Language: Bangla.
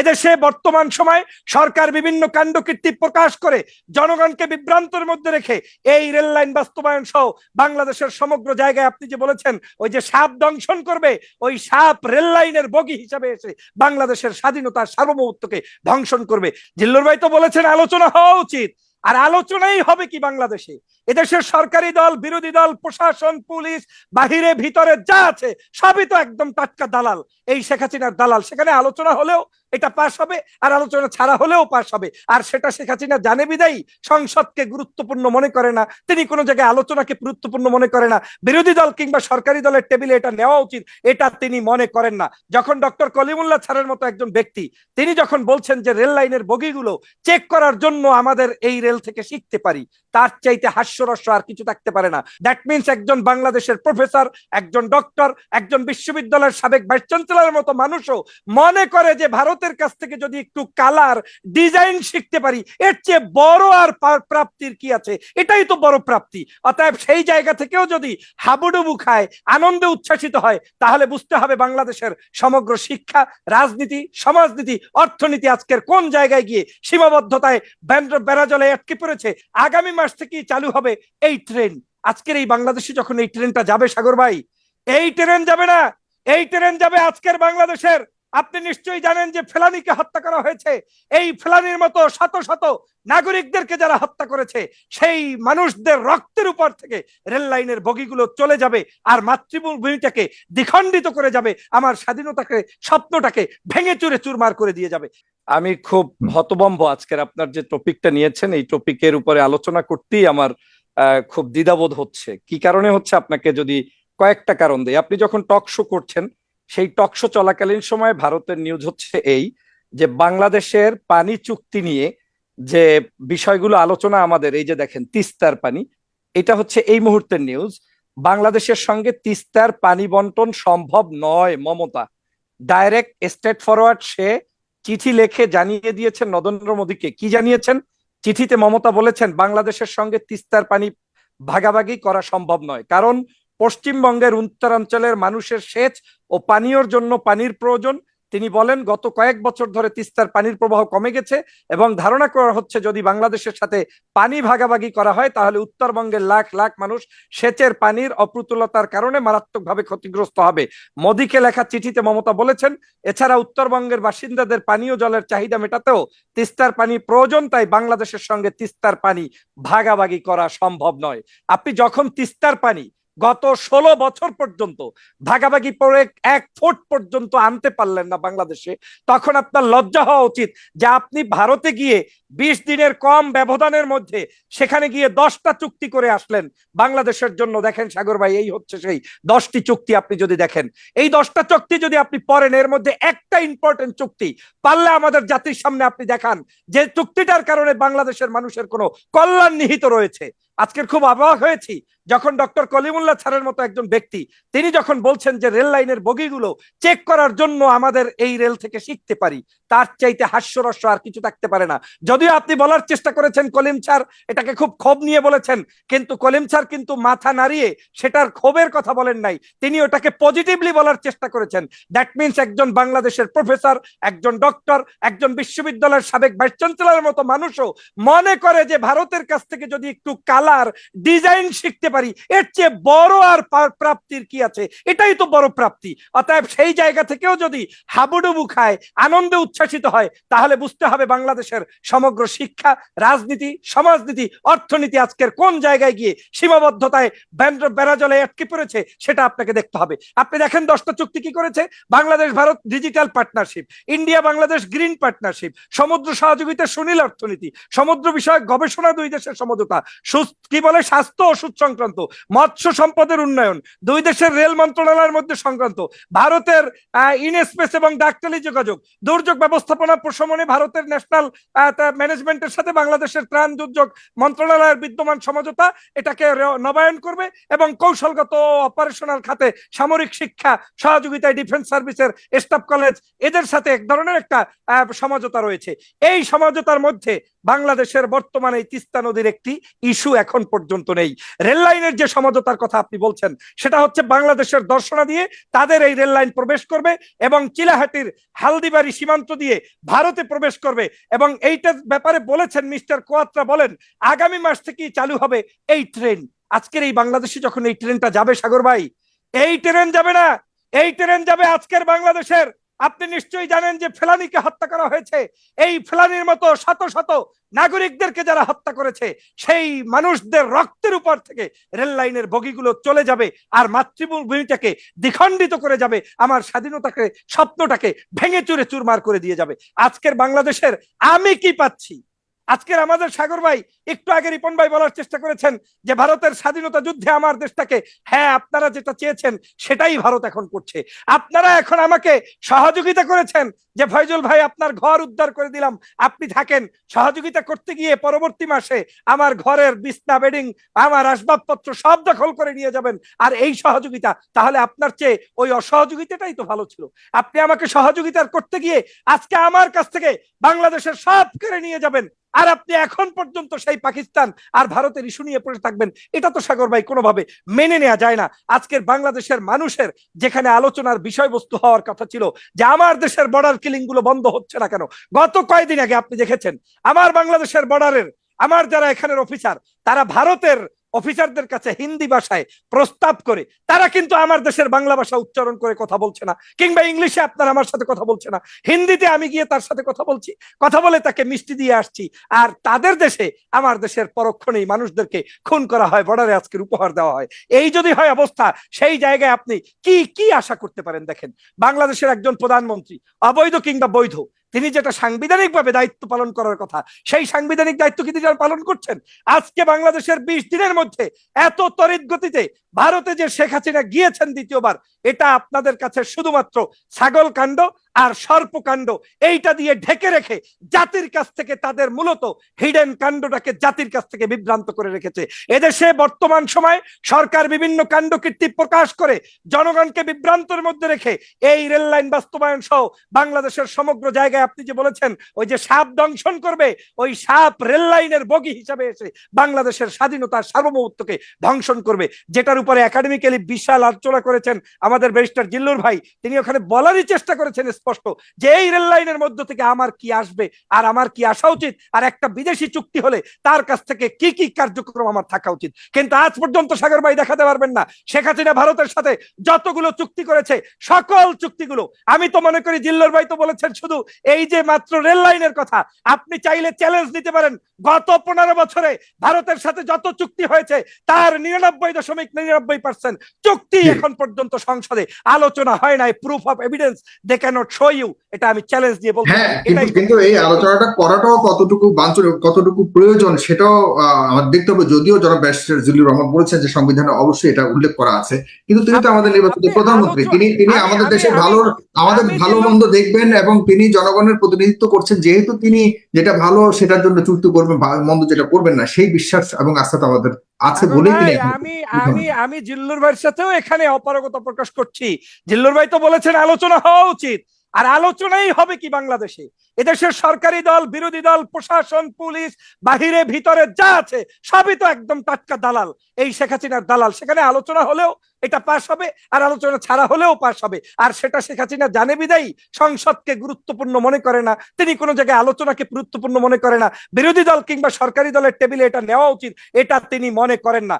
এদেশে বর্তমান সময় সরকার বিভিন্ন কাণ্ডকীর্তি প্রকাশ করে জনগণকে বিভ্রান্তের মধ্যে রেখে এই রেল লাইন বাস্তবায়ন সহ বাংলাদেশের সমগ্র জায়গায় আপনি যে বলেছেন, ওই যে সাপ দংশন করবে, ওই সাপ রেল লাইনের বগি হিসাবে এসে বাংলাদেশের স্বাধীনতা সার্বভৌমত্বকে ধ্বংসন করবে। জিল্লুর ভাই তো বলেছেন, আলোচনা হওয়া উচিত। আর আলোচনাই হবে কি বাংলাদেশে? এদেশের সরকারি দল, বিরোধী দল, প্রশাসন, পুলিশ, বাহিরে, ভিতরে যা আছে, সবই তো একদম টাটকা দালাল। এই শেখ হাসিনার দালাল। সেখানে আলোচনা হলেও এটা পাশ হবে, আর আলোচনা ছাড়া হলেও পাশ হবে। আর সেটা শেখ হাসিনা জানে বিদায়ী, সংসদকে গুরুত্বপূর্ণ মনে করে না। তিনি কোনো জায়গায় আলোচনাকে গুরুত্বপূর্ণ মনে করে না। বিরোধী দল কিংবা সরকারি দলের টেবিলে এটা নেওয়া উচিত, এটা তিনি মনে করেন না। যখন ডক্টর কলিমুল্লাহ ছাড়ের মতো একজন ব্যক্তি, তিনি যখন বলছেন যে রেল লাইনের বগিগুলো চেক করার জন্য আমাদের এই রেল থেকে শিখতে পারি তার চাইতে হাস্যরস্য আর কিছু থাকতে পারে না। দ্যাট মিনস একজন বাংলাদেশের প্রফেসর একজন ডক্টর একজন বিশ্ববিদ্যালয়ের সাবেক ভাইস চ্যান্সেলরের মতো মানুষও মনে করে যে ভারতের কাছ থেকে যদি একটু কালার ডিজাইন শিখতে পারি, এর চেয়ে বড় আর প্রাপ্তির কি আছে? এটাই তো বড় প্রাপ্তি। অতএব সেই জায়গা থেকেও যদি হাবুডুবু খায়, আনন্দে উচ্ছ্বাসিত হয়, তাহলে বুঝতে হবে বাংলাদেশের সমগ্র শিক্ষা, রাজনীতি, সমাজনীতি, অর্থনীতি আজকের কোন জায়গায় গিয়ে সীমাবদ্ধতায় ব্যান্ড- বেড়াজলে আটকে পড়েছে। আগামী মাস থেকেই চালু হবে এই ট্রেন আজকের এই বাংলাদেশে যখন এই ট্রেনটা যাবে, সাগর ভাই, এই ট্রেন যাবে না, এই ট্রেন যাবে আজকের বাংলাদেশের। আপনি নিশ্চয়ই জানেন যে ফেলানিকে হত্যা করা হয়েছে। এই ফেলানির মতো শত শত নাগরিকদেরকে যারা হত্যা করেছে, সেই মানুষদের রক্তের উপর থেকে রেল লাইনের বগিগুলো চলে যাবে আর মাতৃভূমিটাকে দ্বিখণ্ডিত করে যাবে। আমার স্বাধীনতাকে, স্বপ্নটাকে ভেঙে চুরে চুরমার করে দিয়ে যাবে। আমি খুব হতবম্ব আজকের আপনার যে টপিকটা নিয়েছেন, এই টপিকের উপরে আলোচনা করতেই আমার খুব দ্বিধাবোধ হচ্ছে। কি কারণে হচ্ছে? আপনাকে যদি কয়েকটা কারণ দেয় আপনি যখন টক শো করছেন সেই টক শো চলাকালীন সময় ভারতের নিউজ হচ্ছে এই যে বাংলাদেশের পানি চুক্তি নিয়ে যে বিষয়গুলো আলোচনা আমাদের, এই যে দেখেন তিস্তার পানি, এটা হচ্ছে এই মুহূর্তের নিউজ বাংলাদেশের সঙ্গে তিস্তার পানি বন্টন সম্ভব নয়, মমতা। ডাইরেক্ট স্টেট ফরওয়ার্ড সে চিঠি লেখে জানিয়ে দিয়েছেন নরেন্দ্র মোদীকে। কি জানিয়েছেন? চিঠিতে মমতা বলেছেন, বাংলাদেশের সঙ্গে তিস্তার পানি ভাগাভাগি করা সম্ভব নয়। কারণ পশ্চিমবঙ্গের উত্তরাঞ্চলের মানুষের সেচ ও পানীয়র জন্য পানির প্রয়োজন। তিনি বলেন, গত কয়েক বছর ধরে তিস্তার পানির প্রবাহ কমে গেছে এবং ধারণা করা হচ্ছে যদি বাংলাদেশের সাথে পানি ভাগাভাগি করা হয়, তাহলে উত্তরবঙ্গের লাখ লাখ মানুষ সেচের পানির অপ্রতুলতার কারণে মারাত্মকভাবে ক্ষতিগ্রস্ত হবে। মোদীকে লেখা চিঠিতে মমতা বলেছেন, এছাড়া উত্তরবঙ্গের বাসিন্দাদের পানীয় জলের চাহিদা মেটাতেও তিস্তার পানি প্রয়োজন, তাই বাংলাদেশের সঙ্গে তিস্তার পানি ভাগাভাগি করা সম্ভব নয়। আপনি যখন তিস্তার পানি গত ষোলো বছর পর্যন্ত ভাগাভাগি পরে এক ফুট পর্যন্ত আনতে পারলেন না বাংলাদেশে। তখন আপনার লজ্জা হওয়া উচিত যে আপনি ভারতে গিয়ে বিশ দিনের কম ব্যবধানের মধ্যে সেখানে গিয়ে দশটা চুক্তি করে আসলেন বাংলাদেশের জন্য। দেখেন সাগর ভাই, এই হচ্ছে সেই দশটি চুক্তি আপনি যদি দেখেন। এই দশটা চুক্তি যদি আপনি পড়েন, এর মধ্যে একটা ইম্পর্টেন্ট চুক্তি পারলে আমাদের জাতির সামনে আপনি দেখান যে চুক্তিটার কারণে বাংলাদেশের মানুষের কোনো কল্যাণ নিহিত রয়েছে। আজকের খুব অবাক হয়েছি, যখন ডক্টর কলিমুল্লাহ ছাড়ের মতো একজন ব্যক্তি, তিনি যখন বলছেন যে রেল লাইনের বগিগুলো চেক করার জন্য আমাদের এই রেল থেকে শিখতে পারি, তার চাইতে হাস্যরস্য আর কিছু থাকতে পারে না। যদিও আপনি বলার চেষ্টা করেছেন কলিম স্যার, এটাকে খুব ক্ষোভ নিয়ে বলেছেন, কিন্তু কলিম স্যার কিন্তু মাথা নাড়িয়ে সেটার ক্ষোভের কথা বলেন নাই, তিনি ওটাকে পজিটিভলি বলার চেষ্টা করেছেন। দ্যাট মিনস একজন বাংলাদেশের প্রফেসর একজন ডক্টর একজন বিশ্ববিদ্যালয়ের সাবেক ভাইস চ্যান্সেলরের মতো মানুষও মনে করে যে ভারতের কাছ থেকে যদি একটু কালার, ডিজাইন শিখতে পারি। এর চেয়ে বড় আর প্রাপ্তির কি আছে? এটাই তো বড় প্রাপ্তি। অতএব সেই জায়গা থেকেও যদি হাবুডুবু খায়, আনন্দে উচ্ছ্বাসিত হয়, তাহলে বুঝতে হবে বাংলাদেশের সমগ্র শিক্ষা, রাজনীতি, সমাজনীতি, অর্থনীতি আজকের কোন জায়গায় গিয়ে সীমাবদ্ধতায় ব্যান্ড- বেড়াজলে আটকে পড়েছে, সেটা আপনাকে দেখতে হবে। আপনি দেখেন দশটা চুক্তি কি করেছে? Bangladesh Bharat digital partnership, India Bangladesh green partnership, সমুদ্র সহযোগিতা সুনীল অর্থনীতি, সমুদ্র বিষয়ক গবেষণা দুই দেশের সমঝোতা, সুস্থ কি বলে? স্বাস্থ্য ওষুধ সংক্রান্ত, মৎস্য সম্পদের উন্নয়ন, দুই দেশের রেল মন্ত্রণালয়ের মধ্যে সংক্রান্ত, ভারতের ইনস্পেস এবং ডাক্তারি যোগাযোগ, দুর্যোগ ব্যবস্থাপনা প্রশমনে ভারতের ন্যাশনাল ম্যানেজমেন্টের সাথে বাংলাদেশের ত্রাণ দুর্যোগ মন্ত্রণালয়ের বিদ্যমান সমঝোতা এটাকে নবায়ন করবে এবং কৌশলগত অপারেশনাল খাতে সামরিক শিক্ষা সহযোগিতায় ডিফেন্স সার্ভিসের স্টাফ কলেজ এদের সাথে এক ধরনের একটা সমঝোতা রয়েছে। এই সমঝোতার মধ্যে বাংলাদেশের বর্তমানে তিস্তা নদীর একটি ইস্যু এখন পর্যন্ত নেই। রেল লাইনের যে সমঝোতার কথা আপনি বলছেন, সেটা হচ্ছে বাংলাদেশের দর্শনা দিয়ে তাদের এই রেল লাইন প্রবেশ করবে এবং চিলাহাটির হালদিবাড়ি সীমান্ত দিয়ে ভারতে প্রবেশ করবে এবং এইটার ব্যাপারে বলেছেন মিস্টার কোয়াত্রা, বলেন, আগামী মাস থেকেই চালু হবে এই ট্রেন। আজকের এই বাংলাদেশে যখন এই ট্রেনটা যাবে, সাগর ভাই, এই ট্রেন যাবে না, এই ট্রেন যাবে আজকের বাংলাদেশের। আপনি নিশ্চয়ই জানেন যে ফেলানিকে হত্যা করা হয়েছে। এই ফেলানির মতো শত শত নাগরিকদেরকে যারা হত্যা করেছে, সেই মানুষদের রক্তের উপর থেকে রেল লাইনের বগিগুলো চলে যাবে আর মাতৃভূমিটাকে দ্বিখণ্ডিত করে যাবে। আমার স্বাধীনতাকে, স্বপ্নটাকে ভেঙে চুরে চুরমার করে দিয়ে যাবে। আজকের বাংলাদেশের আমি কি পাচ্ছি? আজকের আমাদের সাগর ভাই একটু আগে রিপন ভাই বলার চেষ্টা করেছেন যে ভারতের স্বাধীনতা যুদ্ধে আমার দেশটাকে হ্যাঁ আপনারা যেটা চেয়েছেন সেটাই ভারত এখন করছে। আপনারা এখন আমাকে সহযোগিতা করেছেন যে, ফয়জুল ভাই, আপনার ঘর উদ্ধার করে দিলাম। আপনি থাকেন। সহযোগিতা করতে গিয়ে পরবর্তী মাসে আমার ঘরের বিছনা, বেডিং, আমার আসবাবপত্র সব দখল করে নিয়ে যাবেন। আর এই সহযোগিতা, তাহলে আপনার চেয়ে ওই অসহযোগিতাটাই তো ভালো ছিল। আপনি আমাকে সহযোগিতার করতে গিয়ে আজকে আমার কাছ থেকে বাংলাদেশের সব কেড়ে নিয়ে যাবেন। আর আপনি এখন পর্যন্ত সেই পাকিস্তান আর ভারতের ইস্যু নিয়ে পড়ে থাকবেন, এটা তো সাগর ভাই কোনোভাবে মেনে নেওয়া যায় না। আজকের বাংলাদেশের মানুষের যেখানে আলোচনার বিষয়বস্তু হওয়ার কথা ছিল যে আমার দেশের বর্ডার কিলিংগুলো বন্ধ হচ্ছে না কেন? গত কয়েকদিন আগে আপনি দেখেছেন, আমার বাংলাদেশের বর্ডারের আমার যারা এখানের অফিসার তারা ভারতের অফিসারদের কাছে হিন্দি ভাষায় প্রস্তাব করে, তারা কিন্তু আমার দেশের বাংলা ভাষা উচ্চারণ করে কথা বলছে না। কিংবা ইংলিশে আপনার আমার সাথে কথা বলছে না। হিন্দিতে আমি গিয়ে তার সাথে কথা বলছি, কথা বলে তাকে মিষ্টি দিয়ে আসছি। আর তাদের দেশে, আমার দেশের পরক্ষণেই মানুষদেরকে খুন করা হয়, বর্ডারে আজকের উপহার দেওয়া হয়। এই যদি হয় অবস্থা, সেই জায়গায় আপনি কি কি আশা করতে পারেন দেখেন? বাংলাদেশের একজন প্রধানমন্ত্রী, অবৈধ কিংবা বৈধ তিনি যেটা সাংবিধানিকভাবে দায়িত্ব পালন করার কথা, সেই সাংবিধানিক দায়িত্ব কিন্তু তিনি পালন করছেন? আজকে বাংলাদেশের বিশ দিনের মধ্যে এত তরিত গতিতে ভারতে যে শেখ হাসিনা গিয়েছেন দ্বিতীয়বার, এটা আপনাদের কাছে শুধুমাত্র ছাগল কাণ্ড আর সর্পকাণ্ড এইটা দিয়ে ঢেকে রেখে জাতির কাছ থেকে তাদের মূলত হিডেন কাণ্ডটাকে জাতির কাছ থেকে বিভ্রান্ত করে রেখেছে। এদেশে বর্তমান সময় সরকার বিভিন্ন কাণ্ড কীর্তি প্রকাশ করে জনগণকে বিভ্রান্তের মধ্যে রেখে এই রেল লাইন বাস্তবায়ন সহ বাংলাদেশের সমগ্র জায়গায় আপনি যে বলেছেন, ওই যে সাপ দংশন করবে, ওই সাপ রেল লাইনের বগি হিসাবে এসে বাংলাদেশের স্বাধীনতার সার্বভৌমত্বকে ধ্বংসন করবে, যেটার উপরে একাডেমিক্যালি বিশাল আলোচনা করেছেন আমাদের ব্যারিস্টার জিল্লুর ভাই। তিনি ওখানে বলারই চেষ্টা করেছেন স্পষ্ট যে এই রেল লাইনের মধ্য থেকে আমার কি আসবে আর আমার কি আসা উচিত? আর একটা বিদেশি চুক্তি হলে তার কাছ থেকে কি কি কার্যক্রম আমার থাকা উচিত? কিন্তু আজ পর্যন্ত সাগর ভাই দেখাতে পারবেন না। শেখ হাসিনা ভারতের সাথে যতগুলো চুক্তি করেছে সকল চুক্তিগুলো আমি তো মনে করি জিল্লুর ভাই তো বলেছেন শুধু এই যে মাত্র রেল লাইনের কথা আপনি চাইলে চ্যালেঞ্জ নিতে পারেন। গত পনেরো বছরে ভারতের সাথে যত চুক্তি হয়েছে তার নিরানব্বই দশমিক নিরানব্বই পার্সেন্ট চুক্তি এখন পর্যন্ত সংসদে। আলোচনা হয় নাই proof of evidence they can't show you এটা আমি চ্যালেঞ্জ দিয়ে বলতে হ্যাঁ কিন্তু এই আলোচনাটা করাটাও কতটুকু কতটুকু প্রয়োজন সেটাও আহ, আমাদের দেখতে হবে। যদিও জনাব ব্যারিস্টার জিল্লুর রহমান বলেছেন যে সংবিধানে অবশ্যই এটা উল্লেখ করা আছে কিন্তু তিনি তো আমাদের নির্বাচিত প্রধানমন্ত্রী। তিনি তিনি আমাদের আমি- ভালো আমাদের ভালো মন্দ দেখবেন এবং তিনি জনগণের প্রতিনিধিত্ব করছেন। যেহেতু তিনি যেটা ভালো সেটার জন্য চুক্তি করবেন মন্দ যেটা করবেন না সেই বিশ্বাস এবং আস্থা তো আমাদের আছে বলেই তিনি আমি আমি আমি জিল্লুর ভাইয়ের সাথেও এখানে অপারগতা প্রকাশ করছি। জিল্লুর ভাই তো বলেছেন আলোচনা হওয়া উচিত। আর আলোচনাই হবে কি বাংলাদেশে? এদেশের সরকারি দল, বিরোধী দল, প্রশাসন, পুলিশ, বাহিরে, ভিতরে যা আছে, সবই তো একদম টাটকা দালাল। এই শেখ হাসিনার দালাল। সেখানে আলোচনা হলেও এটা পাশ হবে, আর আলোচনা ছাড়া হলেও পাশ হবে। আর সেটা শেখ হাসিনা জানে বিদায়ী, সংসদকে গুরুত্বপূর্ণ মনে করে না। তিনি কোনো জায়গায় আলোচনাকে গুরুত্বপূর্ণ মনে করে না। বিরোধী দল কিংবা সরকারি দলের টেবিলে এটা নেওয়া উচিত, এটা তিনি মনে করেন না।